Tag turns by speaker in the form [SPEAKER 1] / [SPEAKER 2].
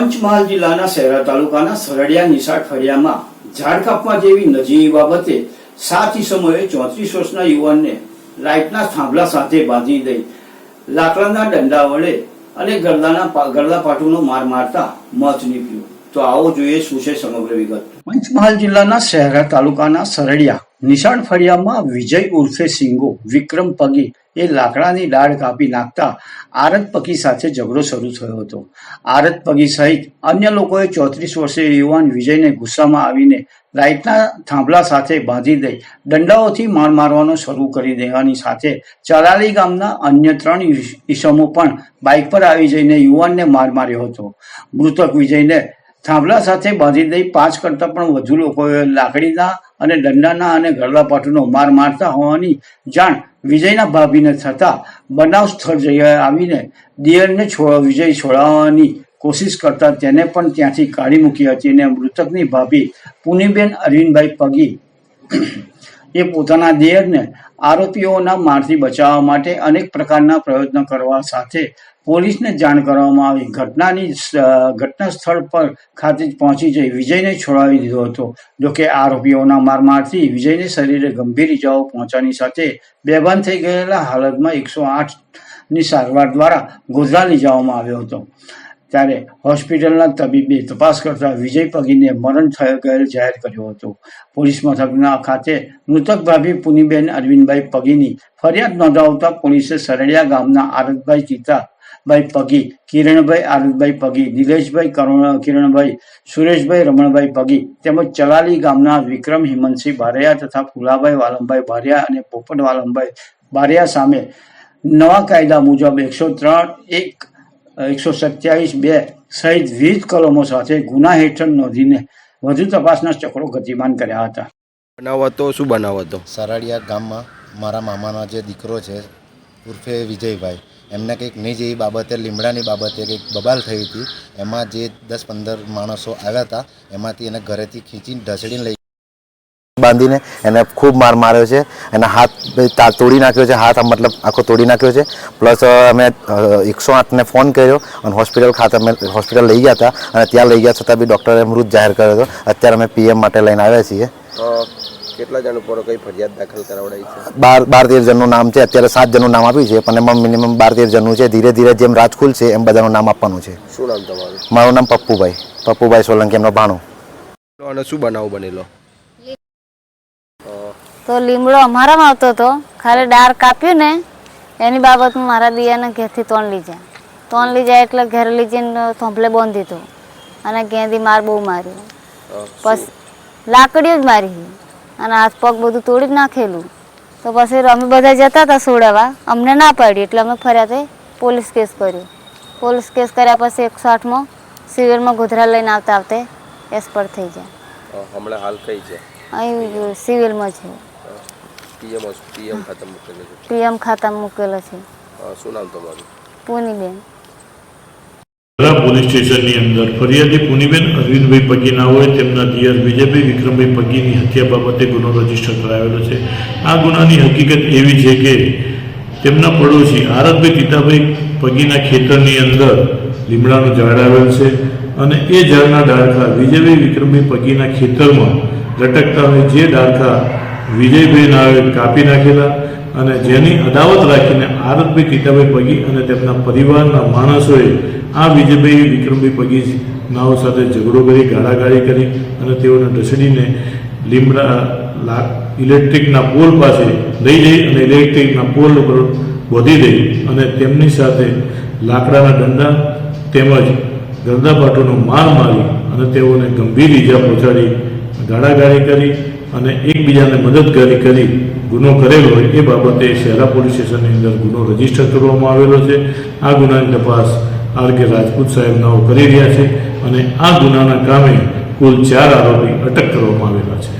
[SPEAKER 1] પંચમહાલ જિલ્લાના શહેરા તાલુકાના સરડિયા, નિશાળ, ફળિયામાં ઝાડ કાપવા જેવી નજીવી બાબતે સાત સમયે ચોત્રીસ વર્ષના યુવાનને લાઇટના થાંભલા સાથે બાંધી દઈ લાકડાના દંડા વડે અને ગરદાના ગરદા પાટુનો માર મારતા મોત નીપજ્યું. તો આવો જોઈએ શું છે સમગ્ર વિગત. પંચમહાલ જિલ્લાના શહેરા તાલુકાના સરડિયા, નિશાળ ફળિયામાં વિજય ઉર્ફે સિંગો, વિક્રમ પગી એ લાકડાની ડાળ કાપી નાખતા આરત પગી સાથે ઝઘડો શરૂ થયો હતો. આરત પગી સહિત અન્ય લોકોએ ચોત્રીસ વર્ષીય યુવાન વિજયને ગુસ્સામાં આવીને લાઇટના થાંભલા સાથે બાંધી દઈ દંડાઓથી માર મારવાનો શરૂ કરી દેવાની સાથે ચરાલી ગામના અન્ય ત્રણ ઈસમો પણ બાઇક પર આવી જઈને યુવાનને માર માર્યો હતો. મૃતક વિજયને થાંભલા સાથે બાંધી દઈ પાંચ કરતા પણ વધુ લોકોએ લાકડીના અને દંડાના અને ગરડા પાટુનો માર મારતા હોવાની જાણ વિજયના ભાભીને થતા બનાવ સ્થળ જઈ આવીને દિયરને છોડ વિજય છોડાવવાની કોશિશ કરતા તેને પણ ત્યાંથી કાઢી મૂકી હતી અને મૃતકની ભાભી પુનીબેન અરવિંદભાઈ પગી એ પોતાના દેહને આરોપીઓના મારથી બચાવવા માટે અનેક પ્રકારના પ્રયત્નો કરવા સાથે પોલીસને જાણ કરવામાં આવી. ઘટનાની ઘટના સ્થળ પર ખાતે જ પહોંચી જઈ વિજયને છોડાવી દીધો હતો. જોકે આરોપીઓના મારમારથી વિજયને શરીરે ગંભીર ઇજાઓ પહોંચવાની સાથે બેભાન થઈ ગયેલા હાલતમાં એકસો આઠની સારવાર દ્વારા ગોધરા લઈ જવામાં આવ્યો હતો. ત્યારે હોસ્પિટલના તબીબે તપાસ કરતા વિજય પગીને મરણ થયો જાહેર કર્યો હતો. પોલીસ મથકના ખાતે મૃતક ભાભી પુનીબેન અરવિંદભાઈ પગીની ફરિયાદ નોંધાવતા પોલીસે સરડિયા ગામના આરતભાઈ ચિત્તાભાઈ પગી, કિરણભાઈ આરતભાઈ પગી, નિલેશભાઈ કરુણ, કિરણભાઈ સુરેશભાઈ, રમણભાઈ પગી તેમજ ચલાલી ગામના વિક્રમ હિમંતસિંહ ભારિયા તથા ફુલાભાઈ વાલમભાઈ બારિયા અને પોપટ વાલમભાઈ બારિયા સામે નવા કાયદા મુજબ એકસો ત્રણ એક એકસો સત્યાવીસ બે સહિત વિવિધ કલમો સાથે ગુના હેઠળ નોંધીને વધુ તપાસના ચક્રો ગતિમાન કર્યા હતા.
[SPEAKER 2] બનાવ હતો શું બનાવ હતો?
[SPEAKER 3] સરાડિયા ગામમાં મારા મામાનો જે દીકરો છે ઉર્ફે વિજયભાઈ એમને કંઈક નહીં જેવી બાબતે લીમડાની બાબતે કંઈક બબાલ થઈ હતી. એમાં જે દસ પંદર માણસો આવ્યા હતા એમાંથી એને ઘરેથી ખીચીને ઢસડીને લઈ બાંધીને એને ખૂબ માર માર્યો છે. એના હાથ તોડી નાખ્યો છે. હાથ મતલબ આખો તોડી નાખ્યો છે. પ્લસ અમે એકસો આઠને ફોન કર્યો અને હોસ્પિટલ ખાતે અમે હોસ્પિટલ લઈ ગયા હતા અને ત્યાં લઈ ગયા છતાં બી ડૉક્ટરે મૃત જાહેર કર્યો હતો. અત્યારે અમે પીએમ માટે લઈને આવ્યા છીએ.
[SPEAKER 2] કેટલા જણ ઉપર કઈ ફરિયાદ દાખલ કરાવડાવી છે?
[SPEAKER 3] બાર બાર તેર જણનું નામ છે. અત્યારે સાત જણનું નામ આપ્યું છે પણ એમાં મિનિમમ બાર તેર જણનું છે. ધીરે ધીરે જેમ રાજ ખુલશે એમ બધાનું નામ આપવાનું છે.
[SPEAKER 2] શું નામ તમારું?
[SPEAKER 3] મારું નામ પપ્પુભાઈ. પપ્પુભાઈ સોલંકી એમનો ભાણો.
[SPEAKER 2] અને શું બનાવ બનેલો?
[SPEAKER 4] તો લીમડો અમારામાં આવતો હતો. ખાલી ડાર કાપ્યું ને એની બાબતમાં મારા દિયાને ઘેરથી જાય. તોણ લઈ જાય એટલે ઘરે લઈ જઈને થોંભલે બાંધી દીધો. અને ગેંદી માર બહુ માર્યો પછી લાકડીઓ જ મારી અને હાથ પગ બધું તોડી જ નાખેલું. તો પછી અમે બધા જતા હતા સોડાવા. અમને ના પાડી એટલે અમે ફર્યા તે પોલીસ કેસ કર્યો. પોલીસ કેસ કર્યા પછી એકસો આઠમાં સિવિલમાં ગોધરા લઈને આવતા આવતે એક્સપર્ટ થઈ જાય
[SPEAKER 2] હમણાં હાલ કઈ છે?
[SPEAKER 4] અહીં સિવિલમાં છે.
[SPEAKER 2] પીએમ પીએમ ખાતા મૂકેલું છે.
[SPEAKER 4] પીએમ ખાતા મૂકેલો છે.
[SPEAKER 2] શું નામ તમારું?
[SPEAKER 4] પૂનીબેન.
[SPEAKER 5] પોલીસ સ્ટેશનની અંદર ફરિયાદી પુનીબેન અરવિંદભાઈ પગીના હોય તેમના દિયર વિજયભાઈ વિક્રમભાઈ પગીની હત્યા બાબતે ગુનો રજિસ્ટર કરાવેલો છે. આ ગુનાની હકીકત એવી છે કે તેમના પડોશી આરતભાઈ પિતાભાઈ પગીના ખેતરની અંદર લીમડાનું ઝાડ આવેલ છે અને એ ઝાડના ડાળખા વિજયભાઈ વિક્રમભાઈ પગીના ખેતરમાં લટકતા હોય જે ડાળખા વિજયભાઈના આવે કાપી નાખેલા અને જેની અદાવત રાખીને આરતભાઈ ગીતાભાઈ પગી અને તેમના પરિવારના માણસોએ આ વિજયભાઈ વિક્રમભાઈ પગી નાઓ સાથે ઝઘડો કરી, ગાળાગાળી કરી અને તેઓને ઢસડીને લીમડા ઇલેક્ટ્રિકના પોલ પાસે લઈ જઈ અને ઇલેક્ટ્રિકના પોલ ઉપર બોધી દઈ અને તેમની સાથે લાકડાના દંડા તેમજ ગરદાપાટોનો માર મારી અને તેઓને ગંભીર ઈજા પહોંચાડી, ગાળાગાળી કરી અને એકબીજાને મદદગારી કરી ગુનો કરેલો હોય એ બાબતે શહેરા પોલીસ સ્ટેશનની અંદર ગુનો રજિસ્ટર કરવામાં આવેલો છે. આ ગુનાની તપાસ આર કે રાજપૂત સાહેબ નાઓ કરી રહ્યા છે અને આ ગુનાના કામે કુલ ચાર આરોપી અટક કરવામાં આવેલા છે.